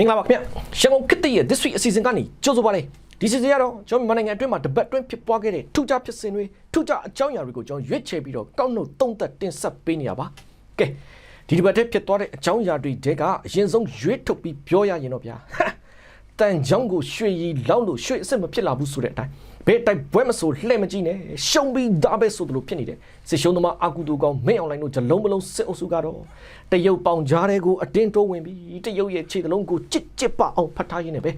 မင်္ဂလာပါခင်ဗျရန်ကုန်ကစ်တီရဲ့ this week အစီအစဉ်ကနေကြိုဆိုပါလေဒီစီစဉ်ကတော့ကျွန်တော်မြန်မာနိုင်ငံအတွင်းမှာတပတ်အတွင်းဖြစ်ပွားခဲ့တဲ့ထူးခြားဖြစ်စဉ်တွေထူးခြားအကြောင်းအရာတွေကိုကျွန်တော်ရွေးချယ်ပြီးတော့ကောက်နှုတ်သုံးသက်တင်ဆက်ပေးနေရပါကဲဒီဒီပတ်ထဲဖြစ်သွားတဲ့အကြောင်းအရာတွေတဲကအရင်ဆုံးရွေးထုတ်ပြီးပြောရရင်တော့ဗျာတန်ချောင်းကိုရွှေရီလောင်းလို့ရွှေအစ်စ်မဖြစ်လာဘူးဆိုတဲ့အတိုင်း ဘယ်တိုက်ပွဲမဆိုလှဲ့မကြည့်နဲ့ရှုံပြီးသားပဲဆိုသလိုဖြစ်နေတယ်စစ်ရှုံးသမားအာကူတူကောင်မင်းအွန်လိုင်းတို့ဂျလုံးမလုံးစစ်အုပ်စုကတော့တရုတ်ပေါင်ကြားတဲ့ကိုအတင်းတိုးဝင်ပြီးတရုတ်ရဲ့ခြေသလုံးကိုကြစ်ကြစ်ပအောင်ဖတ်ထားရင်းနဲ့ပဲ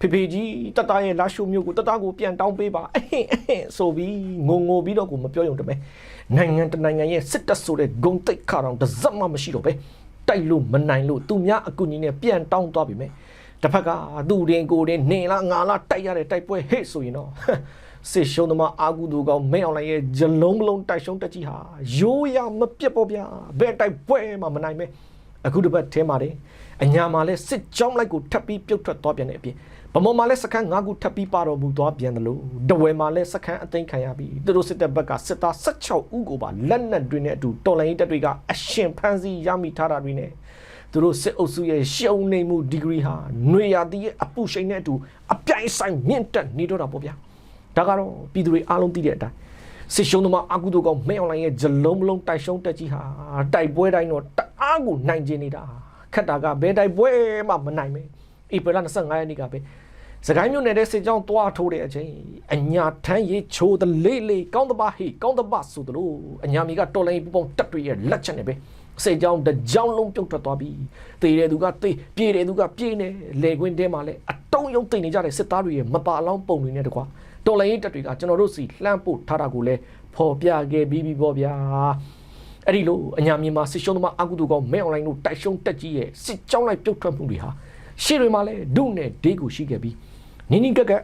ဖေဖေကြီးတတရဲ့လာရှုမျိုးကိုတတကိုပြန်တောင်းပေးပါအဟင်အဟင်ဆိုပြီးငုံငိုပြီးတော့ကိုမပြောရုံတမဲနိုင်ငံတနိုင်ငံရဲ့စစ်တပ်ဆိုတဲ့ဂုံတိတ်ခါတောင်တစ်စက်မှမရှိတော့ပဲတိုက်လို့မနိုင်လို့သူများအကူကြီးနဲ့ပြန်တောင်းသွားပြီမဲ့ တစ်ဖက်ကသူ့ရင်ကိုယ်ရင်နေလားငါလားတိုက်ရတဲ့တိုက်ပွဲဟဲ့ဆိုရင်တော့စစ်ရှုံးသမားအာကူသူကောင်မင်းအောင်လိုင်းရဲ့ဂျလုံးမလုံးတိုက်ရှုံးတက်ကြီးဟာရိုးရမပြတ်ပေါ့ဗျာဘယ်တိုက်ပွဲမှမနိုင်မဲအခုတစ်ပတ်ထဲမှာတယ်အညာမှာလဲစစ်ကြောင်းလိုက်ကိုထပ်ပြီးပြုတ်ထွက်သွားပြန်တဲ့အပြင်ဗမော်မှာလဲစခန်း၅ခုထပ်ပြီးပါတော်မူသွားပြန်တယ်လို့တဝဲမှာလဲစခန်းအသိမ်းခံရပြီးသူတို့စစ်တပ်ဘက်ကစစ်သား16ဦးကိုပါလက်နက်တွေနဲ့အတူတော်လိုင်းတပ်တွေကအရှင်ဖမ်းဆီးရမိထားတာတွေနဲ့ သူတို့စစ်အုပ်စုရဲ့ရှုံနေမှုဒီဂရီဟာຫນွေရာသီရဲ့အပူရှိန်နဲ့အတူအပြိုင်ဆိုင်မြင့်တက်နေတော့တာပေါ့ဗျာဒါကတော့ပြည်သူတွေအားလုံးသိတဲ့အတိုင်းစစ်ရှုံးသမားအကုသိုလ်ကောင်မဲအွန်လိုင်းရဲ့ဂျလုံးမလုံးတိုက်ရှုံးတက်ကြီးဟာတိုက်ပွဲတိုင်းတော့တအားကိုနိုင်ကျင်နေတာခက်တာကဘယ်တိုက်ပွဲမှမနိုင်ပဲဧပြီလ25ရက်နေ့ကပဲစကိုင်းမြို့နယ်တဲ့စစ်ကြောင်းတွားထိုးတဲ့အချိန်အညာထမ်းရေးချိုးတလေးလေးကောင်းတပါဟေကောင်းတပါဆိုသလိုအညာမီကတော်လိုင်းပူပေါင်းတက်တွေရဲ့လက်ချက်နဲ့ပဲ စေကြောင်းတကြောင်းလုံးပြုတ်ထွက်သွားပြီးတေတဲ့သူကတေးပြေးတဲ့သူကပြေးနေလေခွင်းတဲမှာလဲအတုံးယုံတိတ်နေကြတဲ့စစ်သားတွေရဲ့မပါလောင်းပုံတွေနဲ့တကွာတော်လိုင်းရေးတက်တွေကကျွန်တော်တို့စီလှမ်းပို့ထားတာကိုလည်းဖော်ပြခဲ့ပြီးပြီပေါ့ဗျာအဲ့ဒီလိုအညာမြန်မာစစ်ရှုံးသမားအကုသူကောင်မဲအွန်လိုင်းတို့တိုက်ရှုံးတက်ကြီးရဲ့စစ်ကြောင်းလိုက်ပြုတ်ထွက်မှုတွေဟာရှေ့တွေမှာလည်းဒုနဲ့ဒေးကိုရှိခဲ့ပြီးနီနီကက်ကက်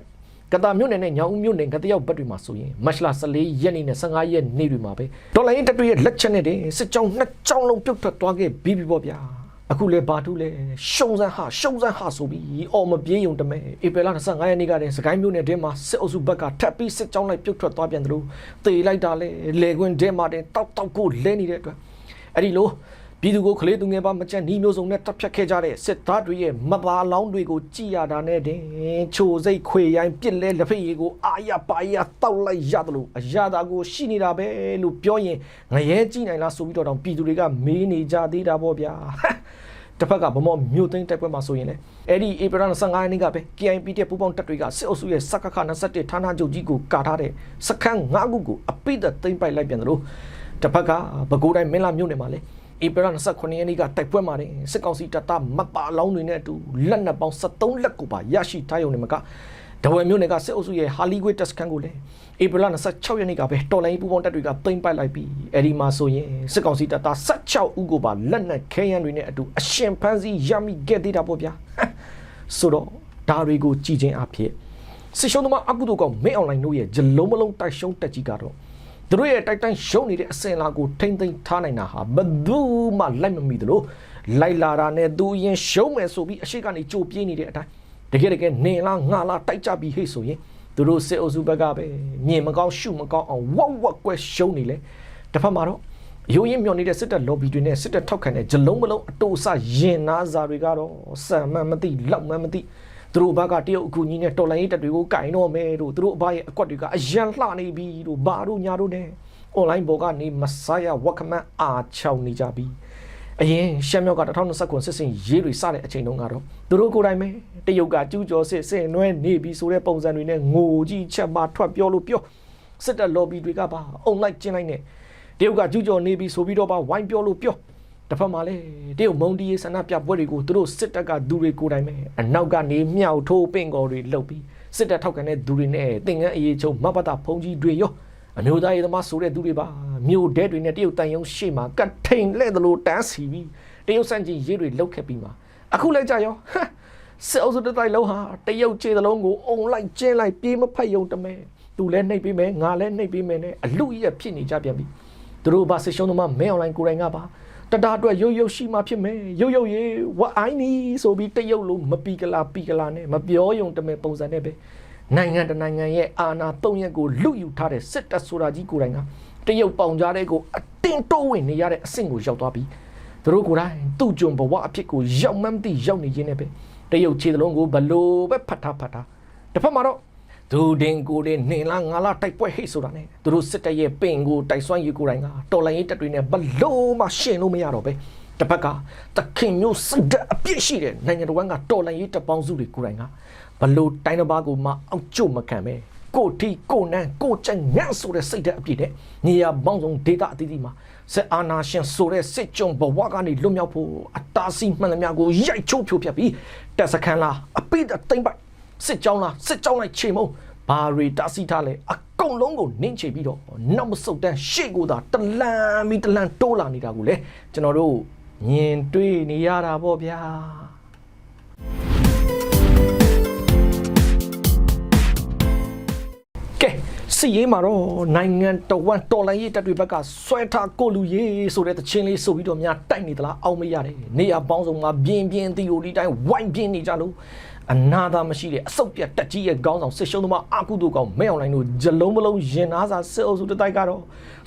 ကတာမြို့နယ်နဲ့ညောင်ဦးမြို့နယ်ကတယောက်ဘက်တွေမှာဆိုရင်မတ်လ14ရက်နေ့နဲ့15ရက်နေ့တွေမှာပဲတော်လိုင်းရေးတက်တွေရဲ့လက်ချက်နဲ့တင်စစ်ကြောင်းနှစ်ကြောင်းလုံးပြုတ်ထွက်သွားခဲ့ပြီးပြီပေါ့ဗျာအခုလဲဘာတူလဲရှုံစမ်းဟာရှုံစမ်းဟာဆိုပြီးအော်မပြေးယုံတမဲဧပြီလ25ရက်နေ့ကတည်းစကိုင်းမြို့နယ်ထဲမှာစစ်အုပ်စုဘက်ကထပ်ပြီးစစ်ကြောင်းလိုက်ပြုတ်ထွက်သွားပြန်တယ်လို့တေလိုက်တာလဲလေခွင်းထဲမှာတင်တောက်တောက်ကိုလဲနေတဲ့အတွက်အဲ့ဒီလို ပြည်သူကိုကလေးသူငယ်ပါမကြက်နီးမျိုးစုံနဲ့တပ်ဖြတ်ခဲ့ကြတဲ့စစ်သားတွေရဲ့မပါလောင်းတွေကိုကြည်ရတာနဲ့တင်ချိုစိတ်ခွေရိုင်းပြစ်လဲလက်ဖက်ရည်ကိုအာရပါရတောက်လိုက်ရတယ်လို့အရာသာကိုရှိနေတာပဲလို့ပြောရင်ငရဲကြည့်နိုင်လားဆိုပြီးတော့တောင်ပြည်သူတွေကမေးနေကြသေးတာပေါ့ဗျာတစ်ဖက်ကဗမော်မြို့သိမ်းတိုက်ပွဲမှာဆိုရင်လည်းအဲ့ဒီဧပြီလ25ရက်နေ့ကပဲ KIP တဲ့ပူပေါင်းတပ်တွေကစစ်အုပ်စုရဲ့စက္ကခ21ဌာနချုပ်ကြီးကိုကာထားတဲ့စခန်း၅ခုကိုအပိသက်သိမ်းပိုက်လိုက်ပြန်တယ်လို့တစ်ဖက်ကပဲခူးတိုင်းမင်းလာမြို့နယ်မှာလည်း ဧပြီလ29ရက်နေ့ကတိုက်ပွဲမှာတင်စစ်ကောင်စီတပ်သားမပါလောင်းတွေနဲ့အတူလက်နက်ပေါင်း73လက်ကိုပါရရှိထားရုံနဲ့မကဒဝယ်မြို့နယ်ကစစ်အုပ်စုရဲ့ဟာလီဂွေတက်စကန်ကိုလည်းဧပြီလ26ရက်နေ့ကပဲတော်လိုင်းပူပေါင်းတပ်တွေကသိမ်းပိုက်လိုက်ပြီးအဲ့ဒီမှာဆိုရင်စစ်ကောင်စီတပ်သား16ဦးကိုပါလက်နက်ခဲယမ်းတွေနဲ့အတူအရှင်ဖမ်းဆီးရမိခဲ့သေးတာပေါ့ဗျာဆိုတော့ဒါတွေကိုကြည်ချင်းအဖြစ်စစ်ရှုံးသမားအကုသိုလ်ကောင်မင်းအွန်လိုင်းတို့ရဲ့ဂျလုံးမလုံးတိုက်ရှုံးတက်ကြီးကတော့ သူတို့ရဲ့တိုက်တိုင်းရှုံးနေတဲ့အစင်လာကိုထိမ့်သိမ်းထားနိုင်တာဟာဘယ်သူမှလိုက်မမီသလိုလိုက်လာတာနဲ့သူရင်ရှုံးမယ်ဆိုပြီးအရှိကနေကြိုပြေးနေတဲ့အတိုင်းတကယ်တကယ်နေလားငါလားတိုက်ကြပြီးဟေ့ဆိုရင်သူတို့စစ်အုပ်စုဘက်ကပဲမြင်မကောင်းရှုမကောင်းအောင်ဝက်ဝက်ကွဲရှုံးနေလေတစ်ဖက်မှာတော့ရိုးရင်းမျောနေတဲ့စစ်တပ် lobby တွေနဲ့စစ်တပ်ထောက်ခံတဲ့ဂျလုံးမလုံးအတူအဆရင်နာစာတွေကတော့စံမှန်မသိလောက်မှန်မသိ သူတို့ဘက်ကတရုတ်အကူကြီးနဲ့တော်လိုင်းရေးတပ်တွေကိုကင်တော့မယ်တို့သူတို့အဘရဲ့အကွက်တွေကအရန်လှနေပြီတို့ဘာတို့ညာတို့နဲ့ online ဘောကနေမဆာယာဝက်ခမန်အာချောင်းနေကြပြီအရင်ရှမ်းမြောက်က2019စစ်စင်ရေးတွေစတဲ့အချိန်တုန်းကတော့သူတို့ကိုယ်တိုင်ပဲတရုတ်ကကျူးကျော်စစ်စင်နွဲနေပြီဆိုတဲ့ပုံစံတွေနဲ့ငိုကြီးချက်မှထွက်ပြောလို့ပြောစစ်တပ် lobby တွေကပါအုံလိုက်ကျင်းလိုက်နဲ့တရုတ်ကကျူးကျော်နေပြီဆိုပြီးတော့ပါဝိုင်းပြောလို့ပြော တစ်ဖက်မှာလေတရုတ်မုံတီးရေးဆန္ဒပြပွဲတွေကိုသူတို့စစ်တပ်ကသူတွေကိုယ်တိုင်ပဲအနောက်ကနေမြောက်ထိုးပင့်ကော်တွေလှုပ်ပြီးစစ်တပ်ထောက်ခံတဲ့သူတွေနဲ့တင်ငန်းအရေးချုံမဘတာဖုံကြီးတွေရောအမျိုးသားရေးသမားဆိုတဲ့သူတွေပါမြို့တဲတွေနဲ့တရုတ်တန်ယုံရှေ့မှာကတ်ထိန်လဲ့သလိုတန်းစီပြီးတရုတ်စန့်ကျင်ရေးတွေလှုပ်ခဲ့ပြီးမှာအခုလည်းကြာရောဟမ်စစ်အုပ်စုတစ်တိုက်လုံးဟာတရုတ်ခြေသလုံးကိုအုံလိုက်ကျင်းလိုက်ပြေးမဖက်ယုံတမဲသူလည်းနှိပ်ပေးမယ်ငါလည်းနှိပ်ပေးမယ်နဲ့အလူရက်ဖြစ်နေကြပြန်ပြီသူတို့ဘာစစ်ရှုံးသမားမဲအွန်လိုင်းကိုယ်တိုင်ကပါ တတာအတွက်ရုပ်ရုပ်ရှိမှဖြစ်မယ်ရုပ်ရုပ်ရေဝအိုင်းနီဆိုပြီးတရုတ်လိုမပီကလာပီကလာနဲ့မပြောယုံတမဲပုံစံနဲ့ပဲနိုင်ငံတနိုင်ငံရဲ့အာဏာသုံးရက်ကိုလွတ်ယူထားတဲ့စစ်တပ်ဆိုတာကြီးကိုယ်တိုင်ကတရုတ်ပေါင်ကြားတဲ့ကိုအတင်းတိုးဝင်နေရတဲ့အဆင့်ကိုရောက်သွားပြီးသူတို့ကိုယ်တိုင်သူ့ကြုံဘဝအဖြစ်ကိုရောက်မှန်းမသိရောက်နေခြင်းနဲ့ပဲတရုတ်ခြေသလုံးကိုဘလို့ပဲဖတ်ထားဖတ်ထားတစ်ဖက်မှာတော့ သူတင်ကိုတဲ့နေလားငါလားတိုက်ပွဲဟိတ်ဆိုတာ ਨੇ သူတို့စစ်တပ်ရဲ့ပင်ကိုတိုက်ဆွမ်းရေးကိုယ်တိုင်ကတော်လိုင်းရေးတပ်တွေနဲ့ဘလို့မှရှင်းလို့မရတော့ပဲတစ်ဖက်ကတခင်မျိုးစစ်တပ်အပြစ်ရှိတဲ့နိုင်ငံတော်ကတော်လိုင်းရေးတပ်ပေါင်းစုတွေကိုယ်တိုင်ကဘလို့တိုင်းတစ်ပါးကိုမှအောက်ကျမခံပဲကိုတီကိုနန်းကိုချက်ညံ့ဆိုတဲ့စိတ်ဓာတ်အပြည့်နဲ့နေရာပေါင်းစုံဒေတာအသီးသီးမှာစစ်အာဏာရှင်ဆိုတဲ့စစ်ကြုံဘဝကနေလွတ်မြောက်ဖို့အတားဆီးမှန်သမျှကိုရိုက်ချိုးဖြိုးဖျက်ပြီးတက်စခန်းလားအပိတ်အသိမ့်ပိုက် စစ်ကြောင်းလားစစ်ကြောင်းလိုက်ချိန်မုံဘာရီတားဆီးထားလဲအကုန်လုံးကိုနင်းချပြီးတော့နောက်မဆုတ်တန်းရှေ့ကိုသာတလန်ပြီးတလန်တိုးလာနေတာကိုလေကျွန်တော်တို့မြင်တွေ့နေရတာပေါ့ဗျာကဲစီရေးမှာတော့နိုင်ငံတော်ဝန်တော်လိုင်းရေးတပ်တွေဘက်ကဆွဲထားကိုလူရေးဆိုတဲ့တခြင်းလေးဆိုပြီးတော့များတိုက်နေသလားအောက်မရတယ်နေရာပေါင်းစုံမှာပြင်းပြင်းသီယိုဒီတိုင်းဝိုင်းပြင်းနေကြလို့ အနာသာမရှိတဲ့အဆုတ်ပြတ်တက်ကြီးရဲ့ခေါင်းဆောင်စစ်ရှုံးသမားအာကုတုကောင်မဲအောင်လိုင်းတို့ဂျလုံးမလုံးရင်နာစာစစ်အုပ်စုတစ်တိုက်ကတော့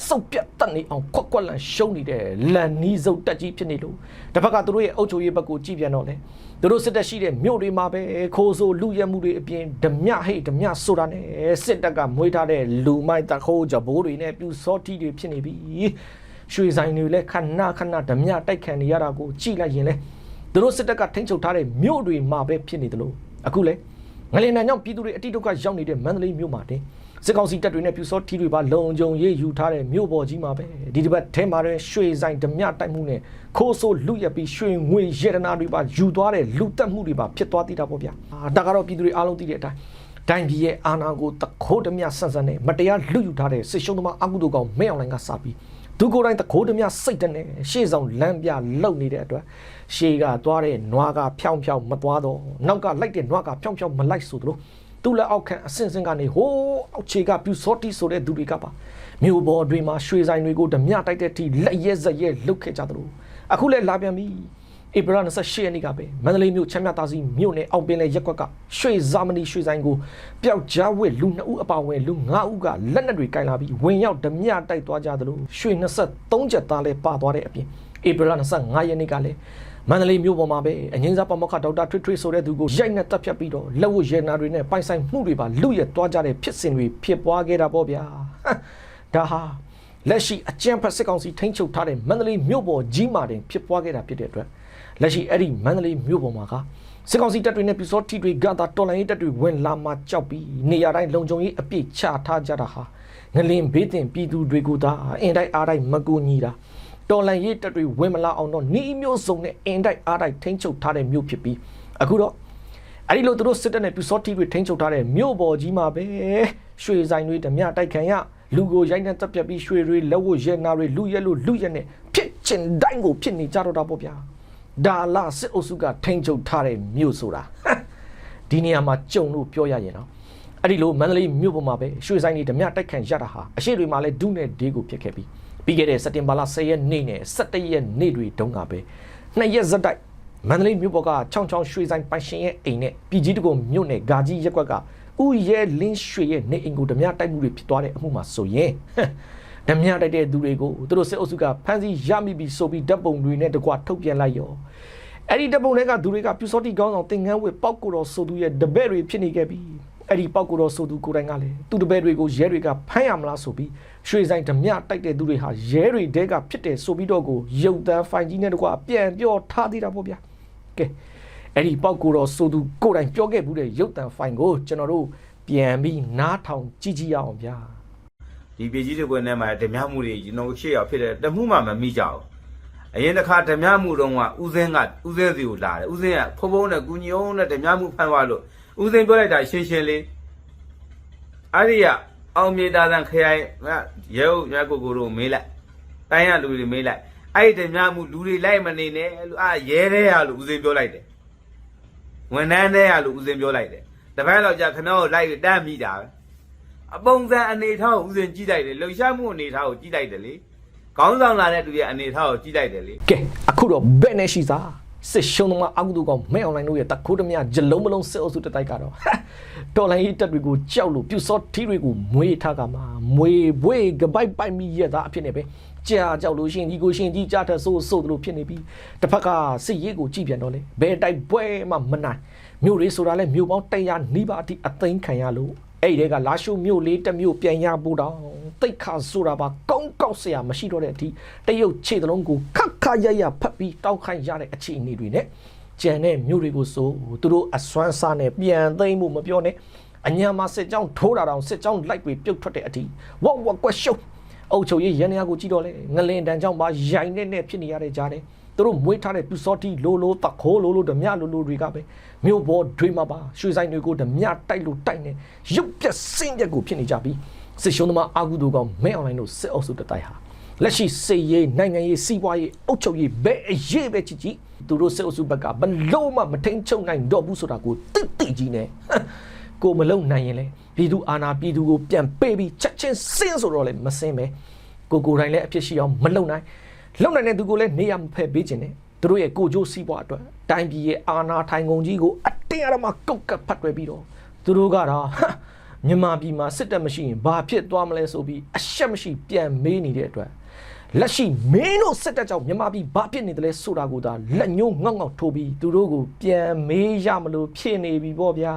စုပ်ပြတ်တက်နေအောင်ခွက်ခွက်လန်ရှုံးနေတဲ့လန်နီးစုပ်တက်ကြီးဖြစ်နေလို့တစ်ဖက်ကသူတို့ရဲ့အုပ်ချုပ်ရေးဘက်ကိုကြည့်ပြန်တော့လေသူတို့စစ်တပ်ရှိတဲ့မြို့တွေမှာပဲခိုးဆိုလူရဲမှုတွေအပြင်ဓမြဟိတ်ဓမြဆိုတာနဲ့စစ်တပ်ကမွေးထားတဲ့လူမိုက်တခိုးကြဘိုးတွေနဲ့ပြူစောတိတွေဖြစ်နေပြီရွှေဆိုင်တွေလည်းခဏခဏဓမြတိုက်ခံနေရတာကိုကြည့်လိုက်ရင်လေ သူတို့စစ်တပ်ကထိန်းချုပ်ထားတဲ့မြို့တွေမှာပဲဖြစ်နေတယ်လို့အခုလေငလင်နံကြောင့်ပြည်သူတွေအတိဒုက္ခရောက်နေတဲ့မန္တလေးမြို့မှာတင်စစ်ကောင်စီတပ်တွေနဲ့ပြူစောတီတွေပါလုံခြုံရေးယူထားတဲ့မြို့ပေါ်ကြီးမှာပဲဒီတစ်ပတ်ထဲမှာတဲ့ရွှေဆိုင်ဓမြတိုက်မှုနဲ့ခိုးဆိုးလူရက်ပြီးရွှေငွေရတနာတွေပါယူသွားတဲ့လူတက်မှုတွေပါဖြစ်သွားသေးတာပေါ့ဗျာအာဒါကတော့ပြည်သူတွေအားလုံးသိတဲ့အတိုင်းဒိုင်ပြည်ရဲ့အာဏာကိုတခိုးဓမြဆန်းဆန်းနဲ့မတရားလူယူထားတဲ့စစ်ရှုံးသမားအကုသိုလ်ကောင်မဲအောင်လိုင်းကစပြီး သူကိုယ်တိုင်တခိုးဓမြစိတ်တနဲ့ရှေ့ဆောင်လမ်းပြလုံနေတဲ့အတွက်ရှေ့ကသွားတဲ့နွားကဖြောင်းဖြောင်းမသွားတော့နောက်ကလိုက်တဲ့နွားကဖြောင်းဖြောင်းမလိုက်ဆိုသလိုသူ့လက်အောက်ခံအစင်စင်ကနေဟိုးအောက်ခြေကပြူစောတိဆိုတဲ့သူတွေကပါမြို့ပေါ်တွေမှာရွှေဆိုင်တွေကိုဓမြတိုက်တဲ့ထိလက်ရဲဇက်ရဲလုတ်ခဲ့ကြသလိုအခုလည်းလာပြန်ပြီ ဧပြီလ28ရက်နေ့ကပဲမန္တလေးမြို့ချမ်းမြသာစီမြို့နယ်အောင်ပင်လေရက်ကွက်ကရွှေဇာမနီရွှေဆိုင်ကိုပျောက်ကြားဝစ်လူ2ဦးအပါအဝင်လူ5ဦးကလက်နက်တွေကင်လာပြီးဝင်ရောက်ဓမြတိုက်သွားကြသလိုရွှေ23ချက်သားလည်းပါသွားတဲ့အပြင်ဧပြီလ25ရက်နေ့ကလည်းမန္တလေးမြို့ပေါ်မှာပဲအငင်းစားပမောက္ခဒေါက်တာထွေထွေဆိုတဲ့သူကိုရိုက်နဲ့တပ်ဖြတ်ပြီးတော့လက်ဝတ်ရဲနာတွေနဲ့ပိုင်ဆိုင်မှုတွေပါလူရဲသွားကြတဲ့ဖြစ်စဉ်တွေဖြစ်ပွားခဲ့တာပေါ့ဗျာဒါဟာလက်ရှိအကြံဖက်စစ်ကောင်စီထိန်းချုပ်ထားတဲ့မန္တလေးမြို့ပေါ်ကြီးမာတင်ဖြစ်ပွားခဲ့တာဖြစ်တဲ့အတွက် လက်ရှိအဲ့ဒီမန္တလေးမြို့ပေါ်မှာကစစ်ကောင်စီတပ်တွေနဲ့ပြူစောတီတွေကသာတော်လိုင်းရေးတပ်တွေဝင်လာမှကြောက်ပြီးနေရာတိုင်းလုံခြုံရေးအပြည့်ချထားကြတာဟာငလင်ဘေးတင်ပြည်သူတွေကိုသာအင်တိုက်အားတိုက်မကူညီတာတော်လန်ရေးတပ်တွေဝင်မလာအောင်တော့နီးမျိုးစုံနဲ့အင်တိုက်အားတိုက်ထိန်းချုပ်ထားတဲ့မြို့ဖြစ်ပြီးအခုတော့အဲ့ဒီလိုသူတို့စစ်တပ်နဲ့ပြူစောတီတွေထိန်းချုပ်ထားတဲ့မြို့ပေါ်ကြီးမှာပဲရွှေဆိုင်တွေဓမြတိုက်ခံရလူကိုရိုက်နှက်တပ်ပြတ်ပြီးရွှေတွေလက်ဝတ်ရဲနာတွေလူရဲလို့လူရဲနဲ့ဖြစ်ချင်တိုင်းကိုဖြစ်နေကြတော့တာပေါ့ဗျာ ဒါလာစစ်အုပ်စုကထိန်းချုပ်ထားတဲ့မြို့ဆိုတာဒီနေရာမှာကြုံလို့ပြောရရင်တော့အဲ့ဒီလိုမန္တလေးမြို့ပေါ်မှာပဲရွှေဆိုင်တွေဓမြတိုက်ခံရတာဟာအရှိတွေမှာလဲဒုနဲ့ဒေးကိုဖြစ်ခဲ့ပြီးပြီးခဲ့တဲ့စက်တင်ဘာလ10ရက်နေ့နဲ့17ရက်နေ့တွေတုန်းကပဲနှစ်ရက်ဇက်တိုက်မန္တလေးမြို့ပေါ်ကချောင်းချောင်းရွှေဆိုင်ပိုင်ရှင်ရဲ့အိမ်နဲ့ပြည်ကြီးတကုံမြို့နယ်ဂါကြီးရက်ကွက်ကဥရဲလင်းရွှေရဲ့နေအိမ်ကိုဓမြတိုက်မှုတွေဖြစ်သွားတဲ့အမှုမှာဆိုရင် ဓမြတိုက်တဲ့သူတွေကိုသူတို့စစ်အုပ်စုကဖမ်းဆီးရမိပြီးဆိုပြီးဓာတ်ပုံတွေနဲ့တကွထုတ်ပြန်လိုက်ရောအဲ့ဒီဓာတ်ပုံတွေကသူတွေကပြူစောတိကောင်းဆောင်တင်ငန်းဝေပောက်ကိုတော်ဆိုသူရဲ့တပည့်တွေဖြစ်နေခဲ့ပြီးအဲ့ဒီပောက်ကိုတော်ဆိုသူကိုယ်တိုင်ကလည်းသူတပည့်တွေကိုရဲတွေကဖမ်းရမလားဆိုပြီးရွှေဆိုင်ဓမြတိုက်တဲ့သူတွေဟာရဲတွေတဲကဖြစ်တယ်ဆိုပြီးတော့ကိုရုပ်တန်းဖိုင်ကြီးနဲ့တကွပြန်ပြောထားသေးတာပေါ့ဗျာကဲအဲ့ဒီပောက်ကိုတော်ဆိုသူကိုယ်တိုင်ပြောခဲ့ဘူးတဲ့ရုပ်တန်းဖိုင်ကိုကျွန်တော်တို့ပြန်ပြီးနားထောင်ကြည့်ကြည့်ရအောင်ဗျာ ဒီပြည်ကြီးတွေနဲ့မှာဓမြမှုတွေကျွန်တော်ရှေ့ရောက်ဖြစ်တယ်တမှုမှမမိကြဘူးအရင်တစ်ခါဓမြမှုတုန်းကဦးစင်းကဦးစင်းစီကိုလာတယ်ဦးစင်းကဖုံဖုံနဲ့ကုညုံနဲ့ဓမြမှုဖန်သွားလို့ဦးစင်းပြောလိုက်တာရှင်းရှင်းလေးအဲ့ဒီကအောင်မြေတာသံခရိုင်ရဲဟုတ်ရဲကိုကိုတို့မေးလိုက်တိုင်းရလူတွေမေးလိုက်အဲ့ဒီဓမြမှုလူတွေလိုက်မနေနဲ့လို့အာရဲတဲ့ရလို့ဦးစင်းပြောလိုက်တယ်ဝန်ထမ်းတဲ့ရလို့ဦးစင်းပြောလိုက်တယ်တပည့်တော့ကြာခဏကိုလိုက်တမ်းမိတာပဲ အပုံစံအနေထားကိုဥစဉ်ကြည့်လိုက်တယ်လှုပ်ရှားမှုအနေထားကိုကြည့်လိုက်တယ်လေခေါင်းဆောင်လာတဲ့သူရဲ့အနေထားကိုကြည့်လိုက်တယ်လေကဲအခုတော့ဘယ်နဲ့ရှိစားစစ်ရှုံးသမားအကုသိုလ်ကောင်မဲအွန်လိုင်းတို့ရဲ့တခိုးတမဂျလုံးမလုံးစစ်အုပ်စုတစ်တိုက်ကတော့တော်လိုင်းရေးတက်တွေကိုကြောက်လို့ပြူစောထီတွေကိုမွေးထားကမှာမွေးဘွေးကပိုက်ပိုက်မိရတာအဖြစ်နဲ့ပဲကြာကြောက်လို့ရှင်ကြီးကိုရှင်ကြီးကြားထဆိုးဆိုးတို့ဖြစ်နေပြီတစ်ဖက်ကစစ်ရေးကိုကြည်ပြန်တော့လေဘယ်တိုက်ပွဲမှမနိုင်မြို့ရေးဆိုတာလဲမြို့ပေါင်း100နီးပါးအထိအသိမ်းခံရလို့ အဲ့ဒီကလာရှုမြို့လေးတစ်မြို့ပြန်ရဖို့တော့တိတ်ခါဆိုတာပါကောင်းကောက်ဆရာမရှိတော့တဲ့အထိတရုတ်ခြေတလုံးကိုခက်ခါရရဖတ်ပြီးတောက်ခိုင်းရတဲ့အခြေအနေတွေနဲ့ကြံတဲ့မြို့တွေကိုဆိုသူတို့အစွမ်းစားနဲ့ပြန်သိမ်းမှုမပြောနဲ့အညာမှာစစ်ကြောင်းထိုးတာတောင်စစ်ကြောင်းလိုက်ပြီးပြုတ်ထွက်တဲ့အထိဝက်ဝက်ကွက်ရှုပ်အုပ်ချုပ်ရေးရန်ရာကိုကြည့်တော့လေငလင်တန်ကြောင့်ပါရိုင်နဲ့နဲ့ဖြစ်နေရတဲ့ကြားတယ်။ သူတို့မွေးထားတဲ့ပူစောတိလိုလိုတခိုးလိုလိုဓမြလိုလိုတွေကပဲမြို့ပေါ်တွေမှာပါရွှေဆိုင်တွေကိုဓမြတိုက်လို့တိုက်နေရုပ်ပြက်စင်းပြက်ကိုဖြစ်နေကြပြီစစ်ရှုံးသမားအာဂုဒူကောင်မဲအွန်လိုင်းတို့စစ်အုပ်စုတတိုက်ဟာလက်ရှိစေရေးနိုင်ငံရေးစီးပွားရေးအုပ်ချုပ်ရေးဘယ်အရေးပဲကြည့်ကြည့်သူတို့စစ်အုပ်စုဘက်ကဘလို့မှမထိန်ချုပ်နိုင်တော့ဘူးဆိုတာကိုတိတိကြီးနေကိုမလုံနိုင်ရင်လေပြည်သူအာဏာပြည်သူကိုပြန်ပေးပြီးချက်ချင်းစင်းဆိုတော့လေမစင်းပဲကိုကိုယ်တိုင်လည်းအဖြစ်ရှိအောင်မလုံနိုင် လုံနိုင်တဲ့သူကိုလည်းနေရမဖက်ပေးခြင်းနဲ့သူတို့ရဲ့ကိုကြိုးစီးပွားအတွက်တိုင်းပြည်ရဲ့အာဏာထိုင်ကုန်ကြီးကိုအတင်းအဓမ္မကုတ်ကပ်ဖတ်တွဲပြီးတော့သူတို့ကတော့မြန်မာပြည်မှာစစ်တပ်မရှိရင်ဘာဖြစ်သွားမလဲဆိုပြီးအရှက်မရှိပြန်မေးနေတဲ့အတွက်လက်ရှိမင်းတို့စစ်တပ်ကြောင့်မြန်မာပြည်ဘာဖြစ်နေတယ်လဲဆိုတာကိုသာလက်ညှိုးငေါက်ငေါက်ထိုးပြီးသူတို့ကိုပြန်မေးရမလို့ဖြစ်နေပြီပေါ့ဗျာ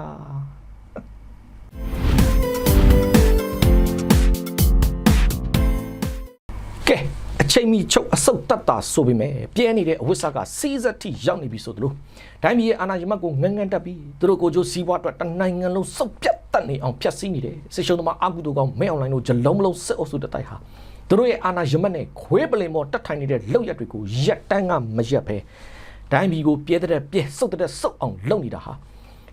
ချိန်မီချုပ်အဆုတ်တတ်တာဆိုပေမဲ့ပြဲနေတဲ့အဝိဆာကစီးစက်ထိရောက်နေပြီဆိုသလိုတိုင်းပြည်ရဲ့အာဏာရမတ်ကိုငန်းငန်းတက်ပြီးသူတို့ကိုကြိုးစီးပွားအတွက်တနိုင်ငံလုံးစုပ်ပြတ်တက်နေအောင်ဖျက်ဆီးနေတယ်စစ်ရှုံးသမားအကုသိုလ်ကောင်မဲအွန်လိုင်းတို့ဂျလုံးမလုံးစစ်အုပ်စုတတိုက်ဟာသူတို့ရဲ့အာဏာရမတ်နဲ့ခွေးပလင်ပေါ်တက်ထိုင်နေတဲ့လောက်ရက်တွေကိုရက်တန်းကမရက်ပဲတိုင်းပြည်ကိုပြဲတဲ့ပြဲစုပ်တဲ့စုပ်အောင်လုပ်နေတာဟာ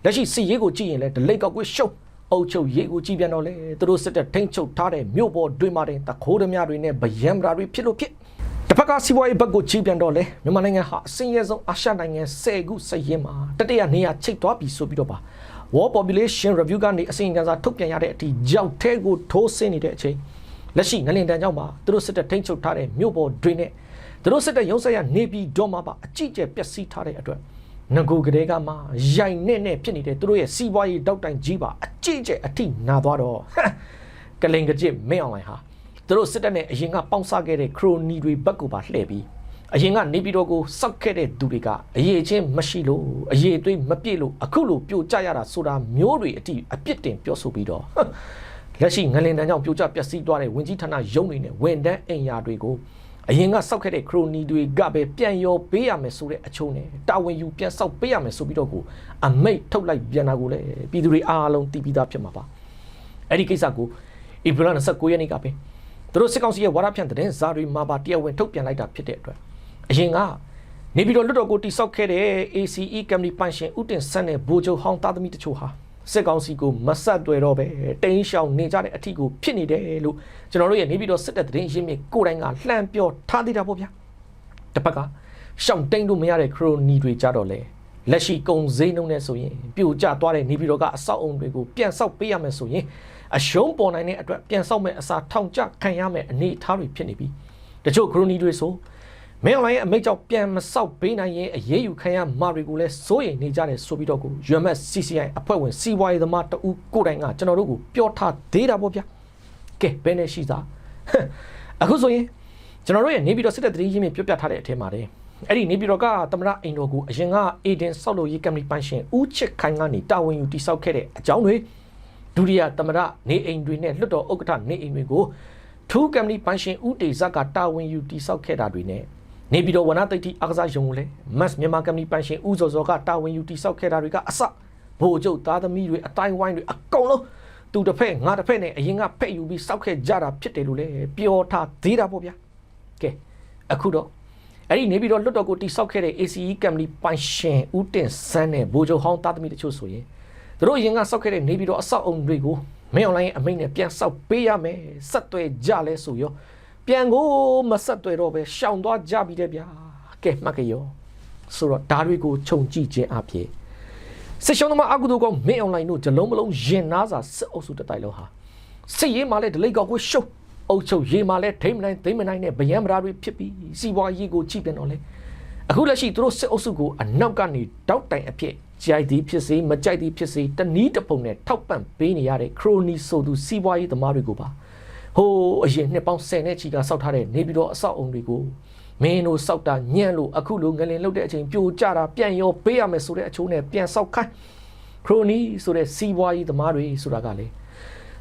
လက်ရှိစီရေးကိုကြည့်ရင်လည်းဒလိတ်ကောက်ကွေးရှုပ် အုပ်ချုပ်ရေးကိုကြည့်ပြန်တော့လေသူတို့စစ်တပ်ထိန်းချုပ်ထားတဲ့မြို့ပေါ်တွေမှာတင်တခိုးဓမြတွေနဲ့ဗယံမရာတွေဖြစ်လို့ဖြစ်တစ်ဖက်ကစီးပွားရေးဘက်ကိုကြည့်ပြန်တော့လေမြန်မာနိုင်ငံဟာအစင်းရဲဆုံးအာရှနိုင်ငံ10ခုစရင်မှာတတိယနေရာချိတ်သွားပြီဆိုပြီးတော့ပါ World Population Review ကနေအစီရင်ခံစာထုတ်ပြန်ရတဲ့အထိကြောက်ထဲကိုထိုးဆင်းနေတဲ့အချိန်လက်ရှိငလင်တန်းကြောင့်ပါသူတို့စစ်တပ်ထိန်းချုပ်ထားတဲ့မြို့ပေါ်တွေနဲ့သူတို့စစ်တပ်ရုံးဆက်ရနေပြီးတော့မှပါအကြည့်ကျပျက်စီးထားတဲ့အတွက် ငကိုကလေးကမှရိုင်နဲ့နဲ့ဖြစ်နေတဲ့သူတို့ရဲ့စီးပွားရေးတောက်တိုင်ကြီးပါအကြည့်ကျအထိနာသွားတော့ကလင်ကကြစ်မင်းအောင်လိုင်းဟာသူတို့စစ်တပ်နဲ့အရင်ကပေါင်းစားခဲ့တဲ့ခရိုနီတွေဘက်ကိုပါလှည့်ပြီးအရင်ကနေပြည်တော်ကိုစောက်ခဲ့တဲ့သူတွေကအရေးချင်းမရှိလို့အရေးအသွေးမပြည့်လို့အခုလိုပြိုကျရတာဆိုတာမျိုးတွေအတိအပြစ်တင်ပြောဆိုပြီးတော့လက်ရှိငလင်တန်းကြောင့်ပြိုကျပျက်စီးသွားတဲ့ဝင်ကြီးဌာနရုံးတွေနဲ့ဝန်တန်းအင်ယာတွေကို အရင်ကစောက်ခဲ့တဲ့ခရိုနီတွေကပဲပြန်ရောပေးရမယ်ဆိုတဲ့အချိုးနဲ့တာဝန်ယူပြန်စောက်ပေးရမယ်ဆိုပြီးတော့ကိုအမိတ်ထုတ်လိုက်ပြန်တာကိုလည်းပြည်သူတွေအားလုံးသိပြီးသားဖြစ်မှာပါအဲ့ဒီကိစ္စကိုဧပြီလ29ရက်နေ့ကပဲသူတို့စစ်ကောင်စီရဲ့ဝါဒဖြန့်တဲ့ဇာတွေမှာပါတရားဝင်ထုတ်ပြန်လိုက်တာဖြစ်တဲ့အတွက်အရင်ကနေပြည်တော်လွတ်တော်ကိုတိစောက်ခဲ့တဲ့ ACE ကမ်ပဏီပိုင်ရှင်ဥတင်ဆန်းနဲ့ဘိုးချုပ်ဟောင်းသားသမီးတချို့ဟာ စစ်ကောင်စီကိုမဆက်သွယ်တော့ပဲတိန်းရှောင်နေကြတဲ့အထီကိုဖြစ်နေတယ်လို့ကျွန်တော်တို့ရဲ့နေပြည်တော်စစ်တပ်သတင်းရင်းမြစ်ကိုယ်တိုင်ကလှမ်းပြောထားသေးတာပေါ့ဗျာတစ်ဖက်ကရှောင်တိန်လို့မရတဲ့ခရိုနီတွေကြတော့လေလက်ရှိကုံဈေးနှုန်းနဲ့ဆိုရင်ပြိုကျသွားတဲ့နေပြည်တော်ကအဆောက်အုံတွေကိုပြန်ဆောက်ပေးရမယ်ဆိုရင်အရှုံးပေါ်နိုင်တဲ့အတွက်ပြန်ဆောက်မဲ့အစားထောင်ကျခံရမယ့်အနေအထားတွေဖြစ်နေပြီတချို့ခရိုနီတွေဆို မင်းအွန်လိုင်းရဲ့အမိတ်ကြောင့်ပြန်မဆောက်ပေးနိုင်ရင်အရေးယူခံရမှာတွေကိုလည်းစိုးရိမ်နေကြတယ်ဆိုပြီးတော့ကို UMS CCI အဖွဲ့ဝင်စီဝါရေးသမားတဦးကိုယ်တိုင်ကကျွန်တော်တို့ကိုပြောထားသေးတာပေါ့ဗျာကဲဘယ်နဲ့ရှိသားအခုဆိုရင်ကျွန်တော်တို့ရဲ့နေပြည်တော်စစ်တပ်တရေရင်းမြစ်ပြပြထားတဲ့အထက်မှာတယ်အဲ့ဒီနေပြည်တော်ကသမရအိမ်တော်ကိုအရင်ကအေဒင်ဆောက်လို့ရေးကမ်ပဏီပိုင်ရှင်ဦးချစ်ခိုင်ကနေတာဝန်ယူတိစောက်ခဲ့တဲ့အကြောင်းတွေဒုတိယသမရနေအိမ်တွေနဲ့လွတ်တော်ဥက္ကဋ္ဌနေအိမ်တွေကိုထူးကမ်ပဏီပိုင်ရှင်ဦးတေဇက်ကတာဝန်ယူတိစောက်ခဲ့တာတွေနဲ့ နေပြည်တော်ဝနသိတိအားကစားရုံကိုလည်းမတ်မြန်မာကမ်ပဏီပိုင်ရှင်ဦးစောစောကတာဝန်ယူတိစောက်ခဲ့တာတွေကအစဘိုလ်ချုပ်သားသမီးတွေအတိုင်းဝိုင်းတွေအကုန်လုံးသူတစ်ဖက်ငါတစ်ဖက်နဲ့အရင်ကဖက်ယူပြီးစောက်ခဲ့ကြတာဖြစ်တယ်လို့လည်းပြောထားသေးတာပေါ့ဗျာကဲအခုတော့အဲ့ဒီနေပြည်တော်လွတ်တော်ကိုတိစောက်ခဲ့တဲ့ ACE ကမ်ပဏီပိုင်ရှင်ဦးတင်ဆန်းနဲ့ဘိုလ်ချုပ်ဟောင်းသားသမီးတချို့ဆိုရင်သူတို့အရင်ကစောက်ခဲ့တဲ့နေပြည်တော်အဆောက်အုံတွေကိုမင်းအွန်လိုင်းအမိန့်နဲ့ပြန်စောက်ပေးရမယ်ဆက်သွယ်ကြလဲဆိုရော ပြန်ကိုမဆက်သွယ်တော့ပဲရှောင်သွားကြပြီတဲ့ဗျာကဲမှတ်ကြရောဆိုတော့ဓာတ်တွေကိုခြုံကြည့်ခြင်းအဖြစ်စစ်ရှုံးသမားအကုသိုလ်ကောင်မင်းအွန်လိုင်းတို့ဂျလုံးမလုံးရင်နာစာစစ်အုပ်စုတစ်တိုက်လုံးဟာစစ်ရေးမှာလည်းဒလိတ်ကောက်ကိုရှုပ်အုပ်ချုပ်ရေးမှာလည်းထိမ့်မနိုင်သိမ့်မနိုင်နဲ့ဗယံမရာတွေဖြစ်ပြီးစီးပွားရေးကိုကြည့်ပြန်တော့လေအခုလက်ရှိသူတို့စစ်အုပ်စုကိုအနောက်ကနေတောက်တိုင်အဖြစ်ကြိုက်သည်ဖြစ်စေမကြိုက်သည်ဖြစ်စေတနည်းတစ်ပုံနဲ့ထောက်ပံ့ပေးနေရတဲ့ခရိုနီဆိုသူစီးပွားရေးသမားတွေကိုပါ ဟိုးအရင်နှစ်ပေါင်း10နဲ့ချီကစောက်ထားတဲ့နေပြည်တော်အဆောက်အုံတွေကိုမင်းတို့စောက်တာညံ့လို့အခုလိုငလင်လုတ်တဲ့အချိန်ပြိုကျတာပြန်ရောပေးရမယ်ဆိုတဲ့အချိုးနဲ့ပြန်စောက်ခိုင်းခရိုနီဆိုတဲ့စီးပွားရေးသမားတွေဆိုတာကလေ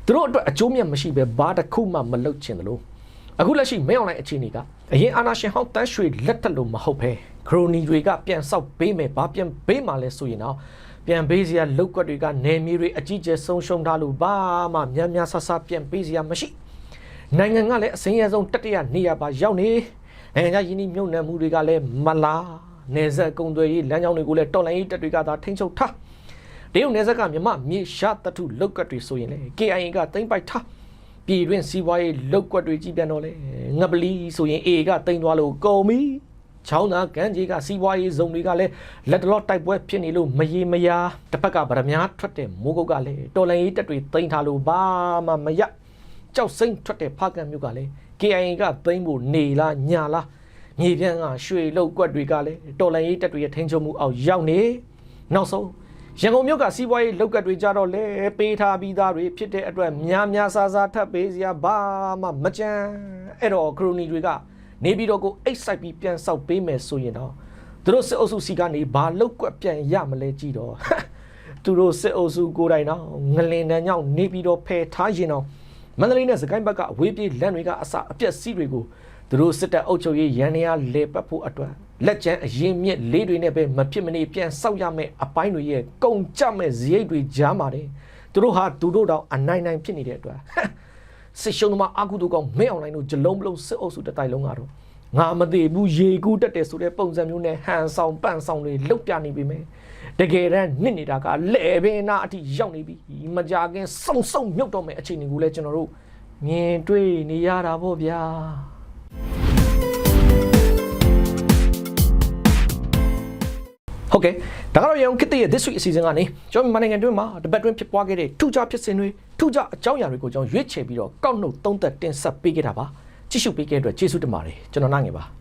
သူတို့အတွက်အကျိုးမြတ်မရှိပဲဘာတစ်ခုမှမလုပ်ချင်တယ်လို့အခုလက်ရှိမဲအွန်လိုင်းအခြေအနေကအရင်အာနာရှင်ဟောင်းတန်းရွှေလက်ထက်လို့မဟုတ်ပဲခရိုနီတွေကပြန်စောက်ပေးမယ်ဘာပြန်ပေးမှလဲဆိုရင်တော့ပြန်ပေးစရာလောက်ကွက်တွေကနေမြေတွေအကြီးကျယ်ဆုံးရှုံးထားလို့ဘာမှများများဆဆပြန်ပေးစရာမရှိ နိုင်ငံကလည်းအစင်းရဲဆုံးတတိယနေရာပါရောက်နေနိုင်ငံခြားယင်းနှမြုပ်နှံမှုတွေကလည်းမလားနေဆက်ကုံတွေရေးလမ်းကြောင်းတွေကိုလည်းတော်လိုင်းရေးတက်တွေကသာထိန်းချုပ်ထားတရုတ်နေဆက်ကမြမမြေရှားတထုလောက်ကွက်တွေဆိုရင်လေ KIA ကတိမ့်ပိုက်ထားပြည်တွင်းစီးပွားရေးလောက်ကွက်တွေကြီးပြန်တော့လေငပလီဆိုရင် A ကတိမ့်သွားလို့ကုန်ပြီချောင်းသာကန်းကြီးကစီးပွားရေးဇုံတွေကလည်းလက်တလော့တိုက်ပွဲဖြစ်နေလို့မရေမရာတစ်ဖက်ကဗရမ ्या ထွက်တဲ့မိုးကုတ်ကလည်းတော်လန်ရေးတက်တွေသိမ်းထားလို့ဘာမှမရ ကြောက်စိမ့်ထွက်တဲ့ဖကံမြို့ကလည်း KIA ကသိမ်းဖို့နေလားညာလားမြေပြန့်ကရွှေလောက်ကွက်တွေကလည်းတော်လန်ရေးတက်တွေရဲ့ထိန်းချုပ်မှုအောက်ရောက်နေနောက်ဆုံးရန်ကုန်မြို့ကစီးပွားရေးလောက်ကတ်တွေကြတော့လေပေးထားပြီးသားတွေဖြစ်တဲ့အတွက်များများစားစားထပ်ပေးစရာဘာမှမကြမ်းအဲ့တော့ခရိုနီတွေကနေပြီးတော့ကိုအိတ်ဆိုင်ပြီးပြန်ဆောက်ပေးမယ်ဆိုရင်တော့သူတို့စစ်အုပ်စုစီကနေဘာလောက်ကွက်ပြန်ရမလဲကြည့်တော့သူတို့စစ်အုပ်စုကိုယ်တိုင်တော့ငလင်တန်းကြောင့်နေပြီးတော့ဖယ်ထားရင်တော့ မန္တလေးနဲ့စကိုင်းဘက်ကအဝေးပြေးလမ်းတွေကအစအပြက်စီးတွေကိုသူတို့စစ်တပ်အုပ်ချုပ်ရေးရန်နေရလေပတ်ဖို့အတွက်လက်ကျန်အရင်မြစ်လေးတွေနဲ့ပဲမဖြစ်မနေပြန်ဆောက်ရမယ်အပိုင်းတွေရဲ့ကုန်ကြမဲ့ဇရိတ်တွေကြားမှာတယ်သူတို့ဟာသူတို့တော့အနိုင်နိုင်ဖြစ်နေတဲ့အတွက်စစ်ရှုံးသမားအကုသိုလ်ကောင်မဲအွန်လိုင်းတို့ဂျလုံးမလုံးစစ်အုပ်စုတစ်တိုက်လုံးကတော့ငါမသေးဘူးရေကူးတက်တယ်ဆိုတဲ့ပုံစံမျိုးနဲ့ဟန်ဆောင်ပန့်ဆောင်တွေလုတ်ပြနေပြီမယ် တကယ်တမ်းနစ်နေတာကလဲပင်နာအထိရောက်နေပြီမကြခင်စုံစုံမြုပ်တော့မယ်အခြေအနေကိုလည်းကျွန်တော်တို့မြင်တွေ့နေရတာပေါ့ဗျာဟုတ်ကဲ့ဒါကတော့ရေုံခစ်တဲ့ရဲ့ this week အစီအစဉ်ကနေကျွန်တော်မြန်မာနိုင်ငံတွင်းမှာတပတ်တွင်းဖြစ်ပွားခဲ့တဲ့ထူးခြားဖြစ်စဉ်တွေထူးခြားအကြောင်းအရာတွေကိုကျွန်တော်ရွေးချယ်ပြီးတော့ကောက်နှုတ်သုံးသက်တင်ဆက်ပေးခဲ့တာပါကြည့်ရှုပေးခဲ့တဲ့အတွက်ကျေးဇူးတင်ပါတယ်ကျွန်တော်နိုင်ငယ်ပါ